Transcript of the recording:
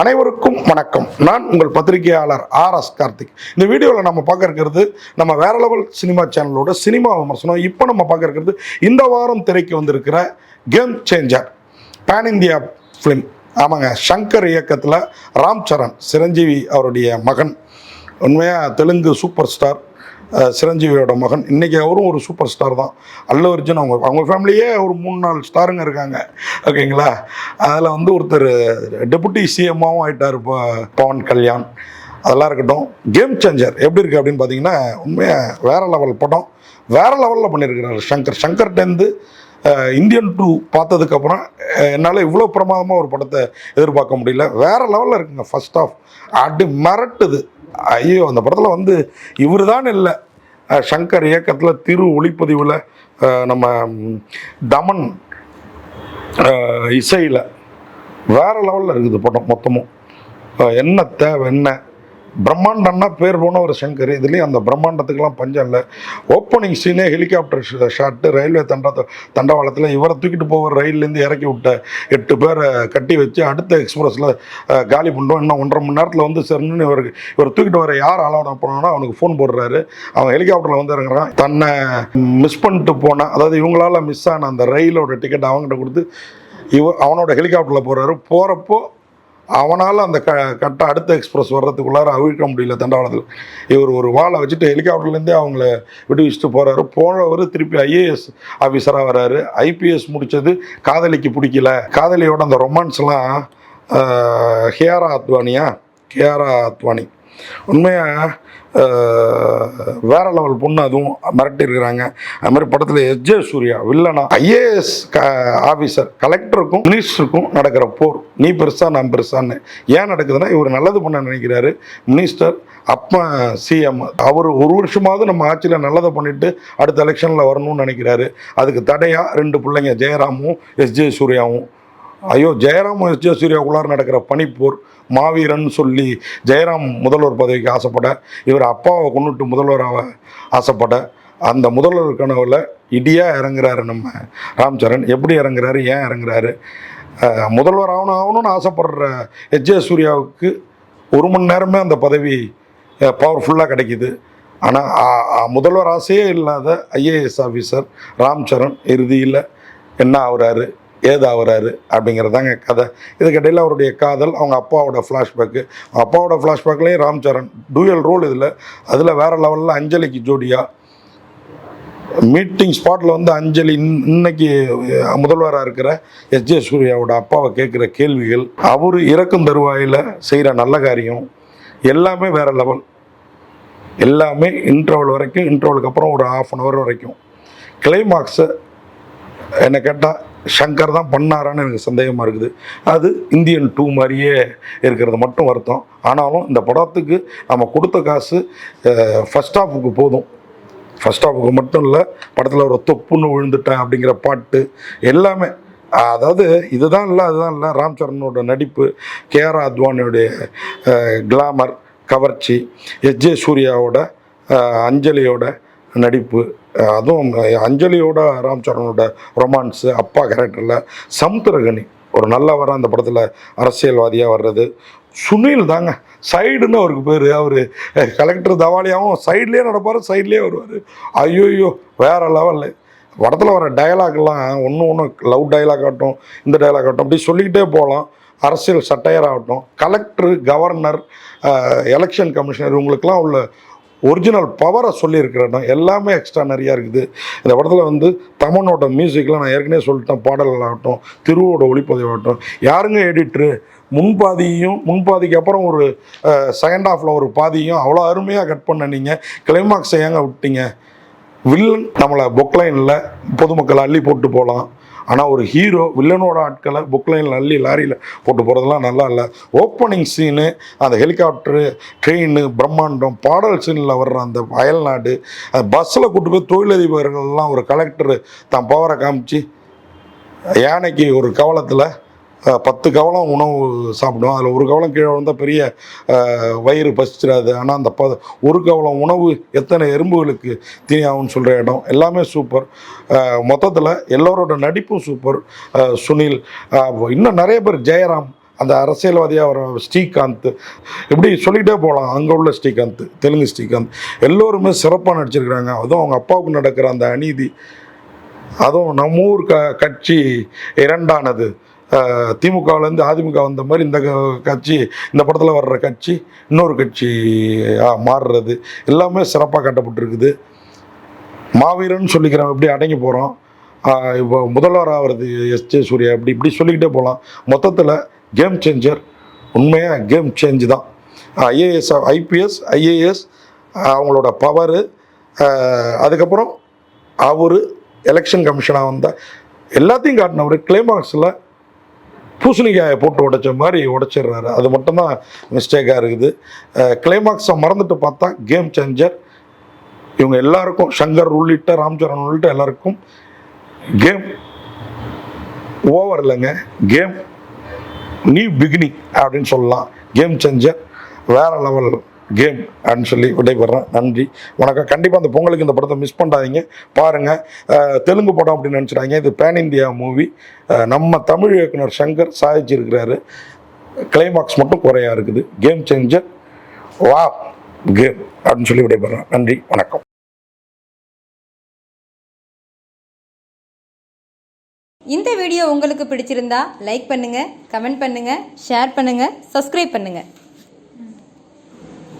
அனைவருக்கும் வணக்கம். நான் உங்கள் பத்திரிகையாளர் ஆர் எஸ் கார்த்திக். இந்த வீடியோவில் நம்ம பார்க்க இருக்கிறது நம்ம வேற லெவல் சினிமா சேனலோட சினிமா விமர்சனம். இப்போ நம்ம பார்க்க இருக்கிறது இந்த வாரம் திரைக்கு வந்திருக்கிற game changer pan India film ஆமாங்க சங்கர் இயக்கத்தில் ராம் சரண் சிரஞ்சீவி அவருடைய மகன். உண்மையாக தெலுங்கு சூப்பர் ஸ்டார் சிரஞ்சீவியோட மகன். இன்றைக்கி அவரும் ஒரு சூப்பர் ஸ்டார் தான். அல்ல அர்ஜுன் அவங்க அவங்க ஃபேமிலியே ஒரு மூணு நாலு ஸ்டாருங்க இருக்காங்க. ஓகேங்களா அதில் வந்து ஒருத்தர் டெபுட்டி சிஎம்மாவும் ஆகிட்டார் இப்போ பவன் கல்யாண். அதெல்லாம் இருக்கட்டும். கேம் சேஞ்சர் எப்படி இருக்குது அப்படின்னு பார்த்தீங்கன்னா உண்மையாக வேற லெவல் படம். வேறு லெவலில் பண்ணியிருக்கிறாரு சங்கர். சங்கர்டேருந்து இந்தியன் டூ பார்த்ததுக்கப்புறம் என்னால் இவ்வளோ பிரமாதமாக ஒரு படத்தை எதிர்பார்க்க முடியல. வேறு லெவலில் இருக்குங்க ஃபஸ்ட் ஆஃப் அடி மிரட்டுது. ஐயோ அந்த படத்தில் வந்து இவர் தான் இல்லை சங்கர் இயக்கத்தில் திரு ஒளிப்பதிவில் நம்ம தமன் இசையில் வேற லெவலில் இருக்குது படம் மொத்தமும். என்ன தேவை என்ன? பிரம்மாண்டம்னா பேர் போன ஒரு சங்கர். இதுலேயும் அந்த பிரம்மாண்டத்துக்கெல்லாம் பஞ்சம் இல்லை. ஓப்பனிங் சீனே ஹெலிகாப்டர் ஷாட்டு ரயில்வே தண்ட தண்டவாளத்தில் இவரை தூக்கிட்டு போகிற ரயில்லேருந்து இறக்கி விட்ட எட்டு பேரை கட்டி வச்சு அடுத்த எக்ஸ்பிரஸில் காலி பண்ணுறோம் இன்னும் ஒன்றரை மணி நேரத்தில் வந்து சரின்னு இவருக்கு இவர் தூக்கிட்டு வர யார் அலோட போனோன்னா அவனுக்கு ஃபோன் போடுறாரு. அவன் ஹெலிகாப்டரில் வந்து இறங்குறான். தன்னை மிஸ் பண்ணிட்டு போன அதாவது இவங்களால மிஸ் ஆன அந்த ரயிலோட டிக்கெட் அவங்ககிட்ட கொடுத்து இவ அவனோட ஹெலிகாப்டரில் போகிறாரு போகிறப்போ அவனால் அந்த க கட்ட அடுத்த எக்ஸ்பிரஸ் வர்றதுக்குள்ளார அவிழ்க்க முடியல தண்டவாளத்தில் இவர் ஒரு வாளை வச்சுட்டு ஹெலிகாப்டர்லேருந்தே அவங்கள விடுவிச்சுட்டு போகிறாரு போனவர் திருப்பி ஐஏஎஸ் ஆஃபீஸராக வராரு. ஐபிஎஸ் முடித்தது காதலிக்கு பிடிக்கல. காதலியோட அந்த ரொமான்ஸ்லாம் ஹேரா அத்வானியா ஹேரா அத்வானி உண்மையாக வேற லெவல் பொண்ணு அதுவும் மிரட்டியிருக்கிறாங்க அது மாதிரி படத்தில் எஸ்ஜே சூர்யா வில்லனா ஐஏஎஸ் க ஆஃபீஸர் கலெக்டருக்கும் மினிஸ்டருக்கும் நடக்கிற போர். நீ பெருசா நான் பெருசான்னு. ஏன் நடக்குதுன்னா இவர் நல்லது பண்ண நினைக்கிறாரு மினிஸ்டர் அப்போ சிஎம் அவர் ஒரு வருஷமாவது நம்ம ஆட்சியில் நல்லதை பண்ணிட்டு அடுத்த எலெக்ஷனில் வரணும்னு நினைக்கிறாரு. அதுக்கு தடையாக ரெண்டு பிள்ளைங்க ஜெயராமும் எஸ்ஜே சூர்யாவும். ஐயோ ஜெயராமும் எஸ். ஜே. சூர்யாவுக்குள்ளார நடக்கிற பனிப்போர். மாவீரன் சொல்லி ஜெயராம் முதல்வர் பதவிக்கு ஆசைப்பட இவர் அப்பாவை கொண்டுட்டு முதல்வராக ஆசைப்பட அந்த முதல்வர் கனவில் இடியாக இறங்குறாரு நம்ம ராம்சரண் எப்படி இறங்குறாரு ஏன் இறங்குறாரு? முதல்வர் ஆகணும் ஆகணும்னு ஆசைப்படுற எஸ் ஜே சூர்யாவுக்கு ஒரு மணி நேரமே அந்த பதவி பவர்ஃபுல்லாக கிடைக்கிது. ஆனால் முதல்வர் ஆசையே இல்லாத ஐஏஎஸ் ஆஃபீஸர் ராம்சரண் இறுதியில் என்ன ஆகுறாரு? ஏது அப்படிங்கிறதாங்க கதை. இதுக்கிடையில் அவருடைய காதல் அவங்க அப்பாவோட ஃப்ளாஷ்பேக்கு அப்பாவோட ஃப்ளாஷ்பேக்லேயும் ராம் சரண் டூயல் ரோல் இதில். அதில் வேறு லெவலில் அஞ்சலிக்கு ஜோடியாக மீட்டிங் ஸ்பாட்டில் வந்து அஞ்சலி இன்னைக்கு முதல்வராக இருக்கிற எஸ். ஜே. சூர்யாவோட அப்பாவை கேட்குற கேள்விகள் அவர் இறக்கும் தருவாயில் செய்கிற நல்ல காரியம் எல்லாமே வேறு லெவல் எல்லாமே இன்டர்வல் வரைக்கும் இன்டர்வலுக்கு அப்புறம் ஒரு ஆஃப் அன் ஹவர் வரைக்கும். கிளைமாக்ஸை என்னை கேட்டால் ஷங்கர் தான் பண்ணாரான்னு எனக்கு சந்தேகமாக இருக்குது. அது இந்தியன் டூ மாதிரியே இருக்கிறது மட்டும் வருத்தம். ஆனாலும் இந்த படத்துக்கு நம்ம கொடுத்த காசு ஃபஸ்ட் ஹாஃபுக்கு போதும். ஃபஸ்ட் ஹாஃபுக்கு மட்டும் இல்லை படத்தில் ஒரு தொப்புன்னு விழுந்துட்டேன் அப்படிங்கிற பாட்டு எல்லாமே. அதாவது இதுதான் இல்லை அதுதான் இல்லை. ராம் சரணோட நடிப்பு கேஆர் அத்வானியுடைய கிளாமர் கவர்ச்சி எஸ் ஜே சூர்யாவோட அஞ்சலியோட நடிப்பு அதுவும் அஞ்சலியோட ராம் சரணோட ரொமான்ஸு அப்பா கேரக்டரில் சமுத்திரகனி ஒரு நல்லவராக அந்த படத்தில் அரசியல்வாதியாக வர்றது. சுனில் தாங்க சைடுன்னு அவருக்கு பேர் அவர் கலெக்டர் தவாலியாவும் சைட்லேயே நடப்பார் சைட்லேயே வருவார். ஐயோயோ வேற லெவலில் படத்தில் வர டயலாக்லாம் ஒன்று ஒன்று லவ் டயலாக் ஆகட்டும் இந்த டயலாக் ஆகட்டும் அப்படி சொல்லிக்கிட்டே போகலாம். அரசியல் சட்டையர் ஆகட்டும் கலெக்டர் கவர்னர் எலெக்ஷன் கமிஷனர் இவங்களுக்கெல்லாம் உள்ள ஒரிஜினல் பவரை சொல்லியிருக்கிற இடம் எல்லாமே எக்ஸ்ட்ரா நிறையா இருக்குது. இந்த படத்தில் வந்து தமனோட மியூசிக்லாம் நான் ஏற்கனவே சொல்லிட்டேன் பாடல்கள் ஆகட்டும் திருவோட ஒளிப்பதிவாகட்டும். யாருங்க எடிட்ரு முன்பாதியும் முன்பாதிக்கு அப்புறம் ஒரு செகண்ட் ஹாஃபில் ஒரு பாதியும் அவ்வளோ அருமையாக கட் பண்ண நீங்கள் கிளைமாக்ஸை ஏங்க விட்டீங்க? வில்லன் நம்மளை பொக்லைனில் பொதுமக்களை அள்ளி போட்டு போகலாம். ஆனால் ஒரு ஹீரோ வில்லனோட ஆட்களை புக்லைனில் அள்ளி லாரியில் போட்டு போகிறதுலாம் நல்லா இல்லை. ஓப்பனிங் சீனு அந்த ஹெலிகாப்டரு ட்ரெயின் பிரம்மாண்டம் பாடல் சீனில் வர்ற அந்த அயல்நாடு அந்த பஸ்ஸில் கூட்டு போய் தொழிலதிபர்கள்லாம் ஒரு கலெக்டர் தான் பவரை காமிச்சு யானைக்கு ஒரு கவலத்தில் பத்து கவலம் உணவு சாப்பிடும் அதில் ஒரு கவலம் கீழே வந்தால் பெரிய வயிறு பசிச்சிடாது. ஆனால் அந்த ப ஒரு கவலம் உணவு எத்தனை எறும்புகளுக்கு தீனியாகும்னு சொல்கிற இடம் எல்லாமே சூப்பர். மொத்தத்தில் எல்லோரோட நடிப்பும் சூப்பர். சுனில் இன்னும் நிறைய பேர் ஜெயராம் அந்த அரசியல்வாதியாக வர ஸ்ரீகாந்த் இப்படி சொல்லிகிட்டே போகலாம் அங்கே உள்ள ஸ்ரீகாந்த் தெலுங்கு ஸ்ரீகாந்த் எல்லோருமே சிறப்பாக நடிச்சிருக்கிறாங்க. அதுவும் அவங்க அப்பாவுக்கு நடக்கிற அந்த அநீதி அதுவும் நம்ம ஊர் க கட்சி இரண்டானது. திமுகவுலேருந்து அதிமுக வந்த மாதிரி இந்த க- கட்சி இந்த படத்தில் வர்ற கட்சி இன்னொரு கட்சி ஆ, மாறுறது எல்லாமே சிறப்பாக கட்டப்பட்டிருக்குது. மாவீரன் சொல்லிக்கிறோம் எப்படி அடங்கி போகிறோம் இப்போ முதல்வர் ஆகிறது எஸ் ஜே சூர்யா இப்படி இப்படி சொல்லிக்கிட்டே போகலாம் மொத்தத்தில் கேம் சேஞ்சர் உண்மையாக கேம் சேஞ்சு தான். ஐஏஎஸ் ஐபிஎஸ் ஐஏஎஸ் அவங்களோட பவரு அதுக்கப்புறம் அவர் எலெக்ஷன் கமிஷனாக வந்த எல்லாத்தையும் காட்டினவர் கிளைமாக்ஸில் பூசணிக்காயை போட்டு உடைச்ச மாதிரி உடைச்சிடுறாரு. அது மட்டும்தான் மிஸ்டேக்காக இருக்குது. கிளைமாக்ஸை மறந்துட்டு பார்த்தா கேம் சேஞ்சர் இவங்க எல்லாருக்கும் சங்கர் உள்ளிட்ட ராம்சரண் உள்ளிட்ட எல்லாருக்கும் கேம் ஓவர் இல்லைங்க. கேம் நியூ பிகினிங் அப்படின்னு சொல்லலாம். கேம் சேஞ்சர் வேறு லெவல் கேம் அப்படின்னு சொல்லி விடைபெறேன். நன்றி. வணக்கம். கண்டிப்பாக அந்த பொங்கலுக்கு இந்த படத்தை மிஸ் பண்ணாதீங்க. பாருங்கள் தெலுங்கு படம் அப்படின்னு நினச்சிடாங்க இது பேன் இந்தியா மூவி நம்ம தமிழ் இயக்குனர் சங்கர் சாதிச்சிருக்கிறாரு கிளைமாக்ஸ் மட்டும் குறையாக இருக்குது. கேம் சேஞ்சர் வா கேம் அப்படின்னு சொல்லி விடைபெறேன். நன்றி. வணக்கம். இந்த வீடியோ உங்களுக்கு பிடிச்சிருந்தா லைக் பண்ணுங்க கமெண்ட் பண்ணுங்க ஷேர் பண்ணுங்க சப்ஸ்கிரைப் பண்ணுங்க.